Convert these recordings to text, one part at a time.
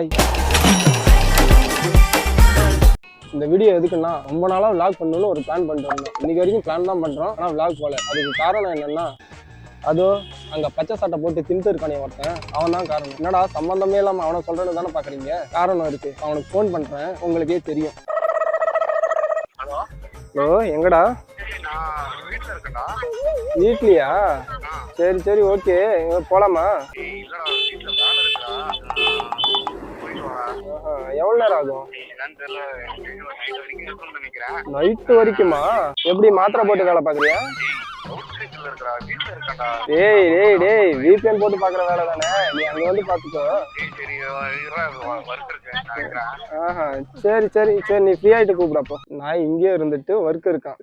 நாய் இந்த வீடியோ எதுக்குன்னா ரொம்ப நாளாக vlog பண்ணணும்னு ஒரு பிளான் பண்ணிட்டு வந்தோம் இன்னைக்கு வரைக்கும் பிளான் தான் பண்ணுறோம் ஆனால் vlog போல. அதுக்கு காரணம் என்னன்னா அதோ அங்க பச்சை சட்டை போட்டு தின்ட்டு இருக்கானே ஒருத்தன். அவன் தான் காரணம். என்னடா சம்பந்தமே இல்லாம அவனை சொல்றேன்னு தானே பாக்குறீங்க? காரணம் இருக்கு. அவனுக்கு ஃபோன் பண்றேன் உங்களுக்கே தெரியும். ஹலோ எங்கடா? வீட்லயா? சரி சரி ஓகே போலாமா? ஆஹா, எவ்வளவு நேரம் ஆகும்? நைட் வரைக்கும் நைட்டு எப்படி மாத்திரை போட்டு வேலை வீட்டில் இருக்கேன்டா டேய் டேய் டேய் VPN போட்டு பாக்குற வேலை தானே? நீ அங்க வந்து பாத்துக்கோ ஏய் ஆஹா சரி சரி சரி நீ ஃப்ரீ ஆயிட்டு கூப்பிடப்போ நான் இங்கேயே இருந்துட்டு ஒர்க் இருக்கான்.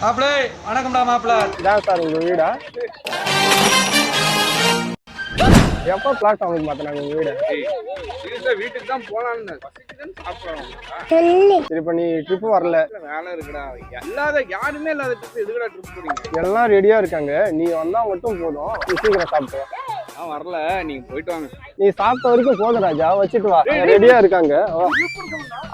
மாப்பிளே வணக்கம்டா மாப்பிள இதான் சார் உங்க வீடா? எப்போ பிளாட்ஃபார்முக்கு உங்க வீடு? வீட்டுக்கு தான் போலான்னு. சாப்பிடலாம் சரி இப்போ நீ ட்ரிப் வரல. வேலை இருக்குடா. இல்லாத யாருமே இல்லாத ட்ரிப் எதுக்குடா ட்ரிப் போறீங்க? எல்லாம் ரெடியா இருக்காங்க. நீ வந்தா மட்டும் போதும். நீ சீக்கிரம் சாப்பிட்டு. நான் வரல. நீங்க போயிட்டு வாங்க. நீ சாப்பிட்ட வரைக்கும் போதும் ராஜா வச்சுட்டு வா. ரெடியா இருக்காங்க.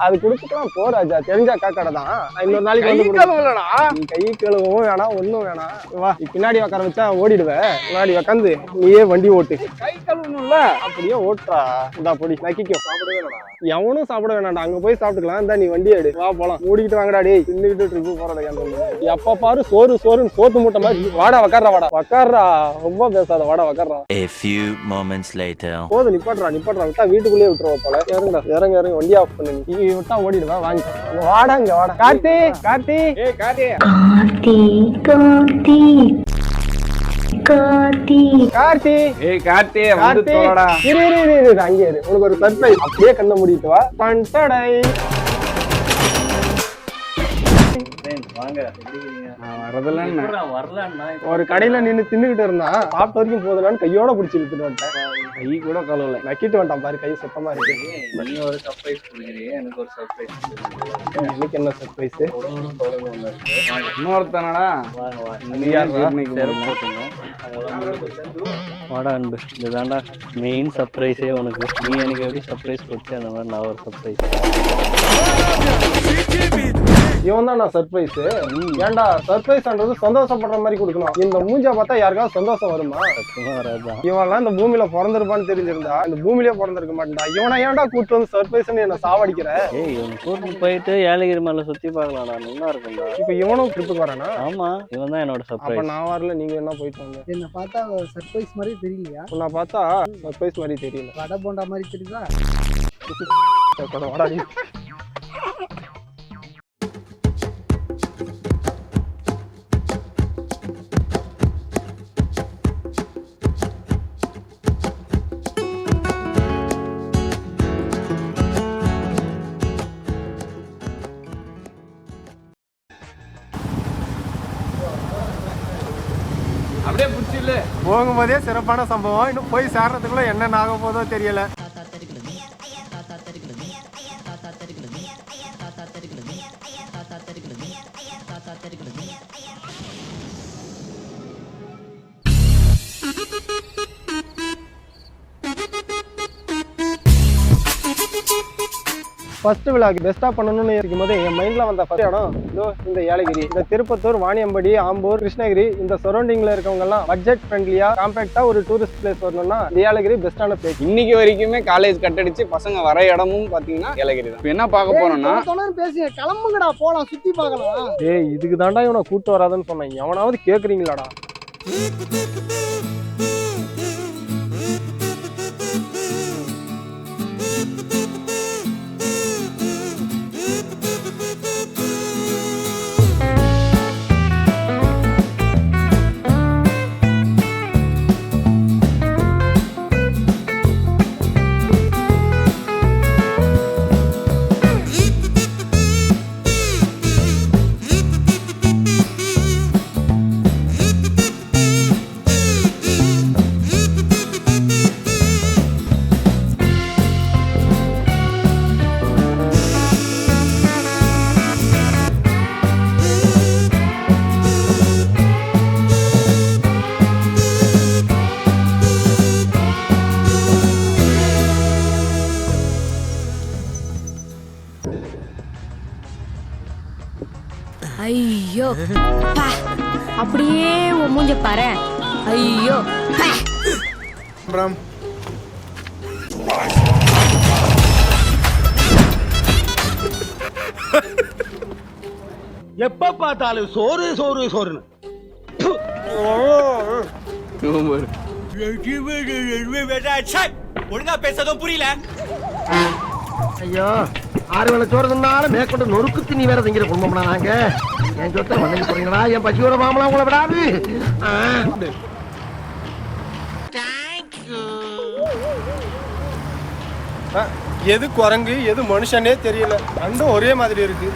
அது குடுத்துக்கலாம் போ ராஜா. தெரிஞ்சா காக்கடை தான். நான் இன்னொரு நாளைக்கு வந்து. கழுவலடா. கை கழுவவும் வேணாம் ஒண்ணும் வேணாம். வா நீ பின்னாடி உட்கார வச்சா ஓடிடுவேன் முன்னாடி உட்காந்து நீயே வண்டி ஓட்டு. கை கழுவணும்ல. அப்படியே ஓட்டுறா. இந்தா பொடி. நக்கிக்கோ. சாப்பிடவே எவனும் சாப்பிட வேணாம்டா. அங்க போய் சாப்பிட்டுக்கலாம். இந்தா நீ வண்டி எடு. வா போலாம். ஓடிக்கிட்டு வாங்கடா டேய். தின்னுக்கிட்டு ட்ரிப்பு போறத எப்ப பாரு சோறு சோறுன்னு சோத்து மூட்டை மாதிரி வாடா உக்காடுறா வாடா. உக்காடுறா ரொம்ப பேசாத. வாடா A few moments later. போதும் நிப்பாட்றா நிப்பாட்றா விட்டா வீட்டுக்குள்ளேயே விட்டுருவா போல. இறங்குடா இறங்க இறங்க வண்டி ஆஃப் பண்ணு. நீ விட்டா ஓடிடுவா வாங்கி. வாடா இங்க வாடா. கார்த்தி கார்த்தி. ஏய் காட்டி கார்த்தி கார்த்தி. கார்த்தி. ஏய் கார்த்தி வந்து கார்த்தி. தோடா இரு இரு இரு அங்கே இரு. உனக்கு ஒரு சர்ப்ரைஸ் அப்படியே கண்ண மூடிட்டு வா. பண்டடை ஒரு கடையில நின்னு தின்னுகிட்டு இருந்தான் சாப்பிட்ட வரைக்கும் போதுலான்னு கையோட பிடிச்சி இழுத்துட்டு வந்துட்டேன். கை கூட கழுவல. நக்கிட்டு வந்துட்டான் பாரு கை சுத்தமா இருக்கு. நீ ஒரு சர்ப்ரைஸ் எனக்கு ஒரு சர்ப்ரைஸ் எனக்கு என்ன சர்ப்ரைஸ் இன்னொருத்தனடா? வாடா அன்பு. இதுதான்டா மெயின் சர்ப்ரைஸே உனக்கு. நீ எனக்கு எப்படி சர்ப்ரைஸ் கொடுத்து அந்த மாதிரி நான் ஒரு சர்ப்ரைஸ் இவன் தான் சர்ப்ரைஸ் ஏன்டா சர்ப்ரைஸ்ன்றது சந்தோஷப்படுற மாதிரி கொடுக்கணும். இந்த மூஞ்ச பார்த்தா யாருக்காவது சந்தோஷம் வருமா? இவன்லாம் இந்த பூமியில பிறந்திருப்பான்னு தெரிஞ்சிருந்தா இந்த பூமியிலே பிறந்திருக்க மாட்டேன்டா. இவனை ஏன்டா கூட்டு வந்து சர்ப்ரைஸ்னு என்ன சாவடிக்கிற? ஏய் இவன் கூட்டிட்டு போயிட்டு ஏலகிரி மேல சுத்தி பார்க்கலாம்டா. நல்லா இருக்கும்டா? இப்ப இவனும் ட்ரிப்புக்கு வரானா? ஆமா இவன் தான் என்னோட அப்ப சர்ப்ரைஸ் நான் வரல நீங்க என்ன போயிட்டு வாங்க? என்ன பார்த்தா சர்ப்ரைஸ் மாதிரி தெரியலையா? உன்னை பார்த்தா சர்ப்ரைஸ் மாதிரி தெரியல. வடை போண்டா மாதிரி தெரியுதா? போகும்போதே சிறப்பான சம்பவம். இன்னும் போய் சேர்றதுக்குள்ள என்னென்ன ஆக போதோ தெரியல. ஃபர்ஸ்ட் விழாக்கு பெஸ்ட்டாக பண்ணணும்னு இருக்கும் போது என் மைண்டில் வந்த ஃபர்ஸ்ட் இடம் இதோ இந்த ஏலகிரி. இந்த திருப்பத்தூர் வாணியம்படி ஆம்பூர் கிருஷ்ணகிரி இந்த சரௌண்டிங்கில் இருக்கவங்க எல்லாம் பட்ஜெட் ஃப்ரெண்ட்லியாக காம்பேக்டாக ஒரு டூரிஸ்ட் பிளேஸ் வரணும்னா இந்த ஏலகிரி பெஸ்ட்டான பிளேஸ் இன்னைக்கு வரைக்குமே காலேஜ் கட்டடிச்சு பசங்க வர இடமும் பாத்தீங்கன்னா ஏலகிரி தான். இப்போ என்ன பார்க்க போறோம்னா தொடர்ந்து பேசுங்க. கிளம்புங்கடா போலாம் சுத்தி பார்க்கலாம். ஏய் இதுக்கு தாண்டா இவனை கூட்டு வராதுன்னு சொன்னேன். எவனாவது கேட்குறீங்களாடா அப்படியே உன் மூஞ்ச பாரு. ஐயோ. எப்ப பார்த்தாலும் சோறு சோறு சோறுன்னு. ஒழுங்கா பேசதும் புரியல. ஐயோ ஆறு வேளை சோறு தின்னாலும் மேற்கொண்டு நொறுக்கு திணி வேற திங்கிற குடும்பம்னா நாங்க. என் சொத்தை மண்ணுக்கு போறீங்களா என் பசியோட மாமலாம் உங்களை விடாது. எது குரங்கு எது மனுஷனே தெரியல. ரெண்டும் ஒரே மாதிரி இருக்கு.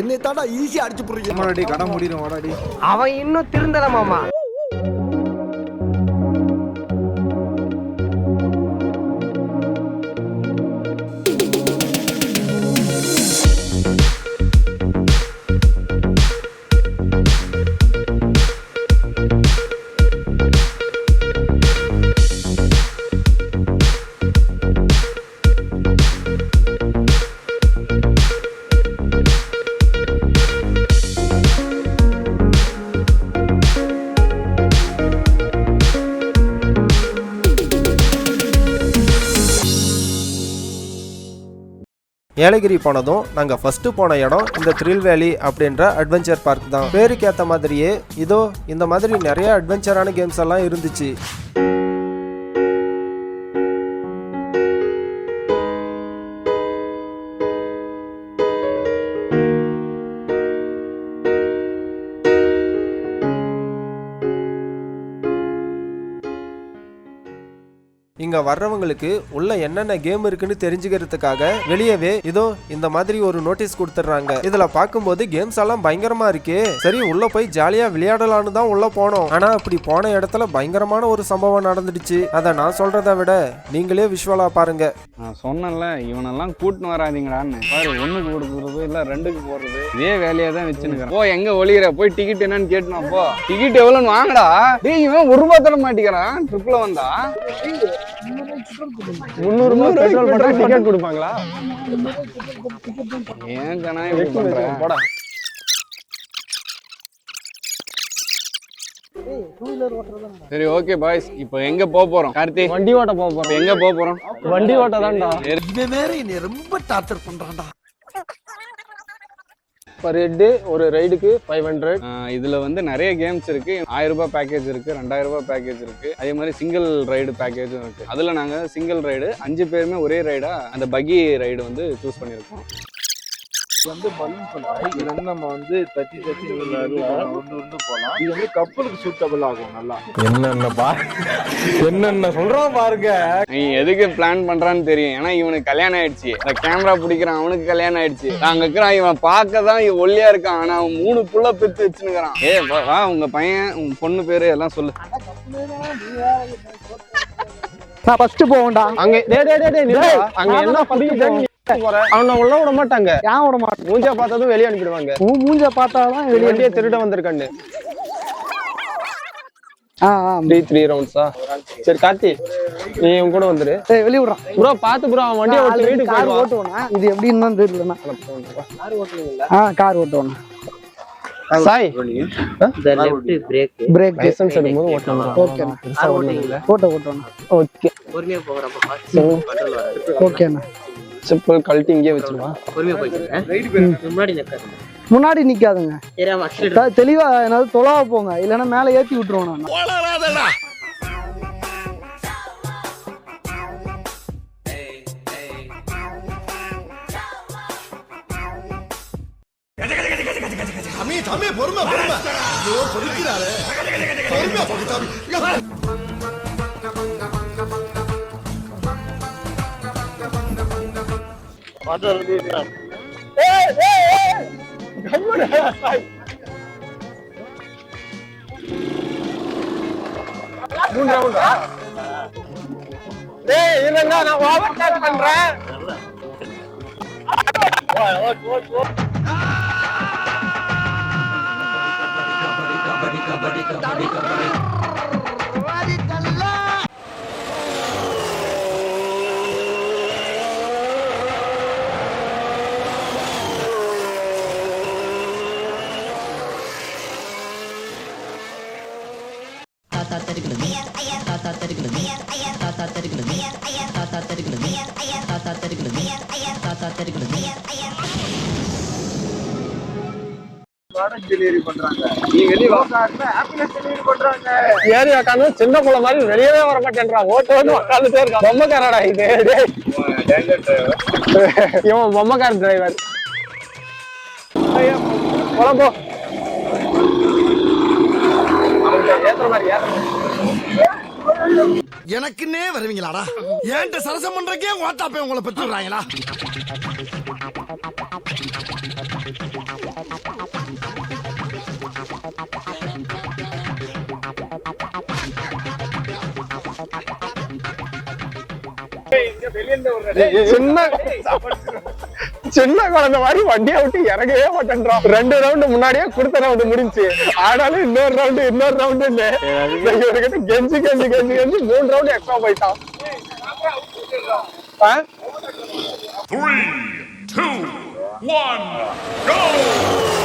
என்ன தாண்டா ஈஸியா அடிச்சு வாடாடி அவன் இன்னும் திருந்தல மாமா. ஏலகிரி போனதும் நாங்கள் ஃபஸ்ட்டு போன இடம் இந்த த்ரில் வேலி அப்படின்ற அட்வென்ச்சர் பார்க் தான். பேருக்கு ஏற்ற மாதிரியே இதோ இந்த மாதிரி நிறைய அட்வென்ச்சரான கேம்ஸ் எல்லாம் இருந்துச்சு. இங்க வர்றவங்களுக்கு உள்ள என்னென்ன கேம் இருக்குன்னு தெரிஞ்சுக்கிறதுக்காக வெளியவே இதோ இந்த மாதிரி ஒரு நோட்டீஸ் கொடுத்துட்றாங்க. இதில் பார்க்கும்போது கேம்ஸ் எல்லாம் பயங்கரமா இருக்கே. சரி உள்ள போய் ஜாலியாக விளையாடலான்னு தான் உள்ள போனோம். ஆனால் அப்படி போன இடத்துல பயங்கரமான ஒரு சம்பவம் நடந்துடுச்சு. அதை நான் சொல்றதை விட நீங்களே விஷுவலா பாருங்க. நான் சொன்னேன்ல இவனெல்லாம் கூட்டின்னு வராதீங்கடான்னு. பாரு ஒண்ணுக்கு கொடுக்குறது இல்ல ரெண்டுக்கு போடுறது. இதே வேலையா தான் வச்சுன்னு போ எங்க ஒளிகிற போய் டிக்கெட் என்னன்னு கேட்டுனா போ. டிக்கெட் எவ்வளோன்னு வாங்கடா. டேய் இவன் ஒரு ரூபாய் தர மாட்டேங்கிறான் ட்ரிப்ல வந்தா முந்நூறு பெட்ரோல் போட்டா டிக்கெட் கொடுப்பாங்களா? ஏன் கண்ணா இப்படி பண்ற? போடா. சரி ஓகே பாய்ஸ் இப்போ எங்க போக போறோம்? கார்த்தி வண்டி ஓட்ட போக போறோம். எங்க போக போறோம்? வண்டி ஓட்ட தான்டா. வேற ரொம்ப டார்ச்சர் பண்றான்டா. பர் ஹெட்டு ஒரு ரைடுக்கு ஃபைவ் ஹண்ட்ரட் இதில் வந்து நிறைய கேம்ஸ் இருக்கு. ஆயிரம் ரூபாய் பேக்கேஜ் இருக்கு ரெண்டாயிரம் ரூபாய் பேக்கேஜ் இருக்கு. அதே மாதிரி சிங்கிள் ரைடு பேக்கேஜும் இருக்கு. அதில் நாங்கள் சிங்கிள் ரைடு அஞ்சு பேருமே ஒரே ரைடாக அந்த பகி ரைடு வந்து சூஸ் பண்ணியிருக்கோம் வந்து பலூன் சொன்னாங்க இது வந்து நம்ம வந்து தட்டி தட்டி ஒன்று போகலாம் இது வந்து கப்பலுக்கு சூட்டபிள் ஆகும் நல்லா. என்னென்னப்பா என்னென்ன சொல்றான் பாருங்க. நீ எதுக்கு பிளான் பண்றான்னு தெரியும். ஏன்னா இவனுக்கு கல்யாணம் ஆயிடுச்சு. இந்த கேமரா பிடிக்கிறான் அவனுக்கு கல்யாணம் ஆயிடுச்சு. அங்க இருக்கிறான் இவன் பார்க்க தான் இவன் ஒல்லியா இருக்கான். ஆனா அவன் மூணு புள்ள பெத்து வச்சுனுக்குறான் ஏ வா உங்க பையன் உங்க பொண்ணு பேரு எல்லாம் சொல்லு. நான் ஃபர்ஸ்ட் போவேன்டா அங்க டேய் டேய் டேய், டேய் நில்லுடா. அங்க என்ன பண்ணிட்டு போற அவனை உள்ள விட மாட்டாங்க. ஏன் விட மாட்டேன் மூஞ்சா பார்த்ததும் வெளியே அனுப்பிடுவாங்க. உன் மூஞ்ச பார்த்தாதான் வெளியே வண்டியை திருட ஆ த்ரீ த்ரீ ரவுண்ட்ஸா சரி கார்த்தி நீ உன் கூட வந்துரு. சரி வெளிய விடுறான் ப்ரோ பாத்து ப்ரோ அவன் வண்டியை ஓட்டி வீட்டுக்கு கார் ஓட்டுவேனா? இது எப்படின்னு தான் தெரியலண்ணா. ஆ கார் ஓட்டுவேண்ணா. சாய் பிரேக் லைசன்ஸ் எடுக்கும்போது ஓட்டணும் ஓகே ஓட்ட ஓகே ஓகேண்ணா செப்பல் கழட்டி இங்கே வச்சிருவா முன்னாடி நிக்காதுங்க. தெளிவா என்னது தொலைவா போங்க. இல்லைன்னா மேல ஏத்தி விட்டுருவோம் நான். பொறுமை பொறுமை. பொறுக்கிறாரு பொறுமையா மூணு ரவுண்டா டேய் இல்லங்க நான் ஓவர் டேக் பண்றேன் தருகிறது டெலிவரி பண்றாங்க. நீ வெளியே ஹாப்பினஸ் டெலிவரி பண்றாங்க. ஏறி உட்காந்து சின்ன புள்ள மாதிரி வெளியவே வர மாட்டேன்றான் ஓட்டு வந்து உட்காந்துட்டே இருக்கான். பொம்மைக்காரடா இது. இவன் பொம்மைக்கார டிரைவர் போலாம் போ. அவன்கிட்ட ஏத்துற மாதிரி ஏத்துற எனக்குன்னே வருவீங்களாடா? ஏன்ட்ட சரசம் பண்றக்கே ஓட்டாப்பே உங்களை பெற்றுறாங்களா சின்ன சின்ன குழந்தை மாதிரி வண்டியை விட்டு இறங்கவே மாட்டேன்றான். ரெண்டு ரவுண்டு முன்னாடியே கொடுத்த ரவுண்டு முடிஞ்சு. ஆனாலும் இன்னொரு ரவுண்டு இன்னொரு ரவுண்டு இவர்கிட்ட கெஞ்சி கெஞ்சி கெஞ்சி கெஞ்சி மூணு ரவுண்டு எக்ஸ்ட்ரா போயிட்டான். ஆ? சல்லி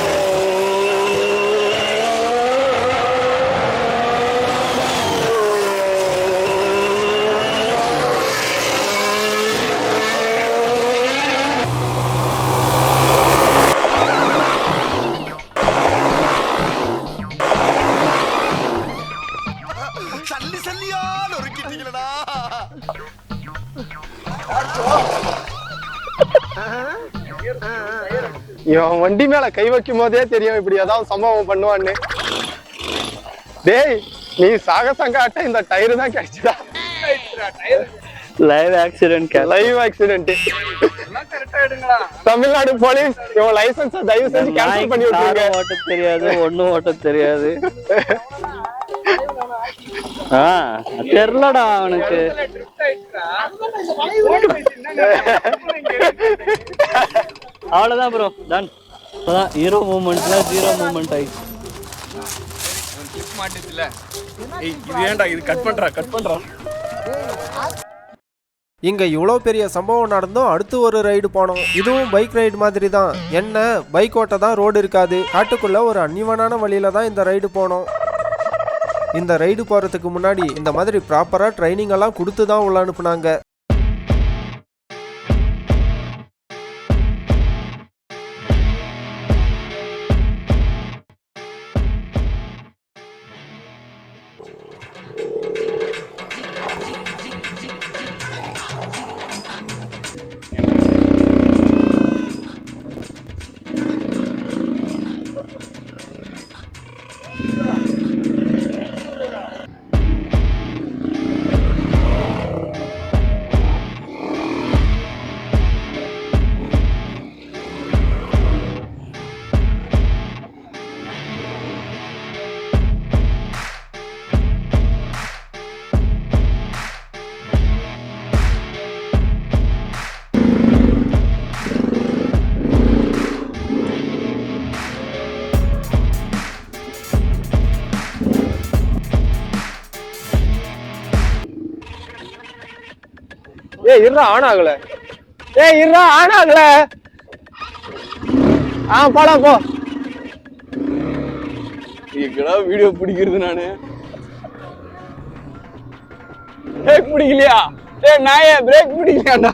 இவன் வண்டி மேல கை வைக்கும் போதே தெரியும் இப்படி ஏதாவது சம்பவம் பண்ணுவான்னு. டேய் நீ சாகசம் காட்ட இந்த டயர் தான் கிடைச்சதா? Live accident live accident Tamil Nadu police இவன் லைசன்ஸ் தயவு செஞ்சு கேன்சல் பண்ணி விட்டுருங்க. ஓட்ட தெரியாது ஒண்ணும் ஓட்ட தெரியாது. ஆ தெரிலடா அவனுக்கு. அவ்வளோதான் ப்ரோ டன் அதான் ஹீரோ மூமெண்ட்ல ஜீரோ மூமெண்ட் ஆயிடுச்சு. மாட்டுச்சுல இது ஏன்டா இது கட் பண்றா கட் பண்றா இங்கே இவ்வளோ பெரிய சம்பவம் நடந்தும் அடுத்து ஒரு ரைடு போனோம். இதுவும் பைக் ரைடு மாதிரி தான் என்ன பைக் ஓட்ட தான் ரோடு இருக்காது. காட்டுக்குள்ளே ஒரு அன்னிவனான வழியில தான் இந்த ரைடு போனோம். இந்த ரைடு போகிறதுக்கு முன்னாடி இந்த மாதிரி ப்ராப்பராக ட்ரைனிங் எல்லாம் கொடுத்து தான் உள்ள அனுப்புனாங்க. ஏய் இருடா ஆன் ஆகல. ஏய் இருடா ஆன் ஆகல. ஆ போடா போ. எங்கடா வீடியோ பிடிக்கிறது நானு? பிரேக் பிடிக்கலையா? ஏய் நாயே பிரேக் பிடிக்கலையாடா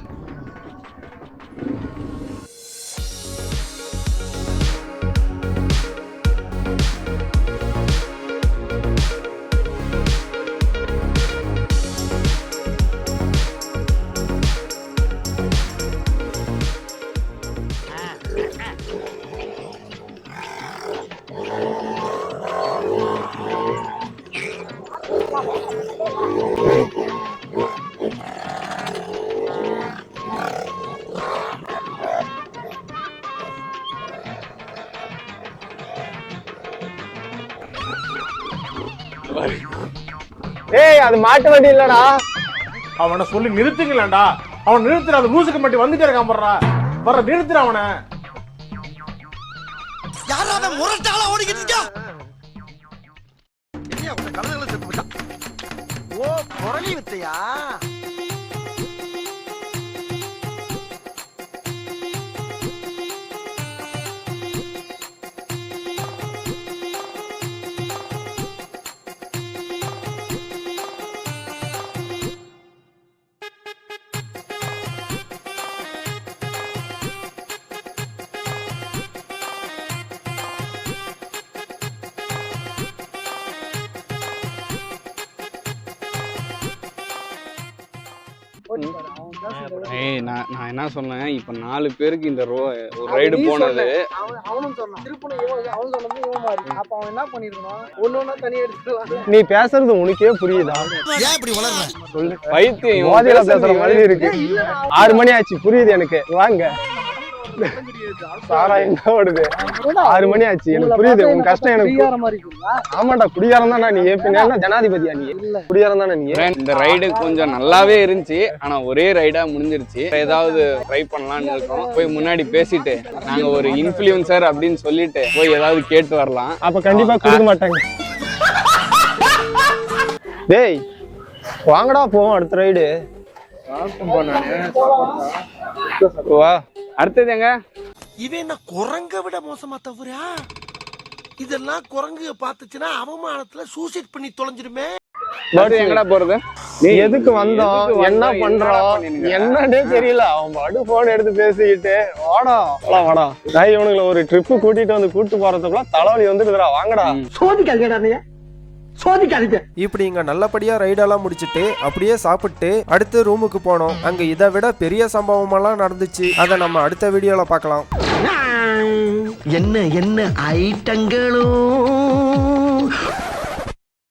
அது மாட்டு வண்டி இல்லடா. அவனை சொல்லி நிறுத்துங்களேன்டா. அவன் நிறுத்துற அந்த லூசுக்கு மட்டும் வந்துட்டே இருக்கான் போடுறா வர நிறுத்துற அவனை. யாராவது முரட்டாளா ஓடிக்கிட்டு இருக்கா? ஓ புரளி வித்தையா? ஏய் நான் நான் என்ன சொன்னேன்? இப்போ நாலு பேருக்கு இந்த ரோ ஒரு ரைடு நீ போனது. சொன்ன. அவன் அவனும் சொன்னான். திருப்பணம் இவன் அவன் சொன்னது இவன் மாதிரி. அப்ப அவன் என்ன பண்ணிருக்கணும் ஒண்ணு ஒண்ணா தனியா எடுத்துக்கலாம் நீ பேசுறது உனக்கே புரியுதா? ஏன் இப்படி வளர்ற? பைத்தியம் மோதியில பேசுறது பேசுற மாதிரி இருக்கு. ஆறு மணி ஆச்சு புரியுது எனக்கு. வாங்க. சாரா எங்க ஓடுது? ஆறு மணி ஆச்சு எனக்கு புரியுது உன் கஷ்டம் எனக்கு ஆமாடா குடிகாரம் தானா நீ. ஏப்பினா ஜனாதிபதியா நீ? குடிகாரம் தானே நீ? இந்த ரைடு கொஞ்சம் நல்லாவே இருந்துச்சு ஆனா ஒரே ரைடா முடிஞ்சிருச்சு. ஏதாவது ட்ரை பண்ணலாம்னு இருக்கோம். போய் முன்னாடி பேசிட்டு நாங்க ஒரு இன்ஃப்ளூயன்சர் அப்படின்னு சொல்லிட்டு போய் ஏதாவது கேட்டு வரலாம். அப்ப கண்டிப்பா கொடுக்க மாட்டாங்க. டேய் வாங்கடா போவோம் அடுத்த ரைடு அடுத்தது எங்க? இவன் என்ன குரங்க விட மோசமா தவறா? இதெல்லாம் குரங்கு பார்த்துச்சுன்னா அவமானத்துல சூசைட் பண்ணி தொலைஞ்சிருமே அடுத்து எங்கடா போறது? நீ எதுக்கு வந்தோம் என்ன பண்றோம்? என்னன்னே தெரியல. அவன் பாடு போன் எடுத்து பேசிக்கிட்டு வாடா. வாடா வாடா. நான் இவனுங்களை ஒரு ட்ரிப்பு கூட்டிட்டு வந்து கூட்டு போறதுக்குள்ள தலைவலி வந்துடுதுடா. வாங்கடா. சோதிக்காதீங்கடா நீங்க சோதிக்காதீங்க. இப்படி இங்க நல்லபடியா ரைடெல்லாம் முடிச்சிட்டு அப்படியே சாப்பிட்டு அடுத்து ரூமுக்கு போனோம். அங்க இதை விட பெரிய சம்பவமெல்லாம் நடந்துச்சு. அதை நம்ம அடுத்த வீடியோல பார்க்கலாம். என்ன என்ன ஐட்டங்களும்.